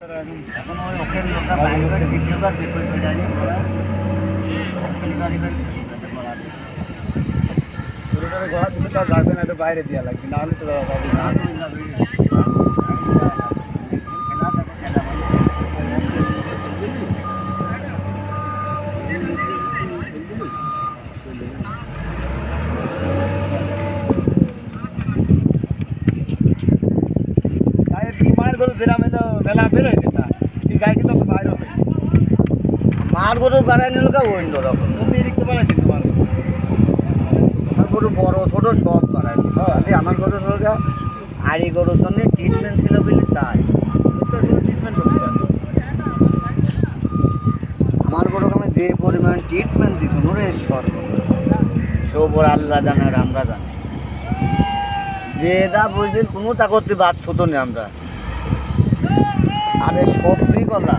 এখন ওই ওকে লোকটা বাইরে দ্বিতীয়বার বিপরীত হয়ে যায়নি ওরা গাড়ি দিলে তার যাবে না একটু বাইরে দেওয়া লাগবে তো না হলে তো গরু যেরাম এলো মেলা বের হয়েছে না এই গায়ে কিন্তু বাইরে হবে মার গরুর বাড়াই নিল কা অন্য রকম তুমি দেখতে তোমার আমার গরু বড় ছোট সব বাড়াই দিল। আরে আমার গরু হলো আর এই গরুর জন্য ট্রিটমেন্ট ছিল বলে তাই। তো ট্রিটমেন্ট করতে আমার গরুকে আমি যে পরিমাণ ট্রিটমেন্ট দিছি রে সর সব আল্লাহ জানে আর আমরা জানি। যে যা বুঝলেন কোনো তা করতে বাধ্য তো নেই আমরা। আরে কলা!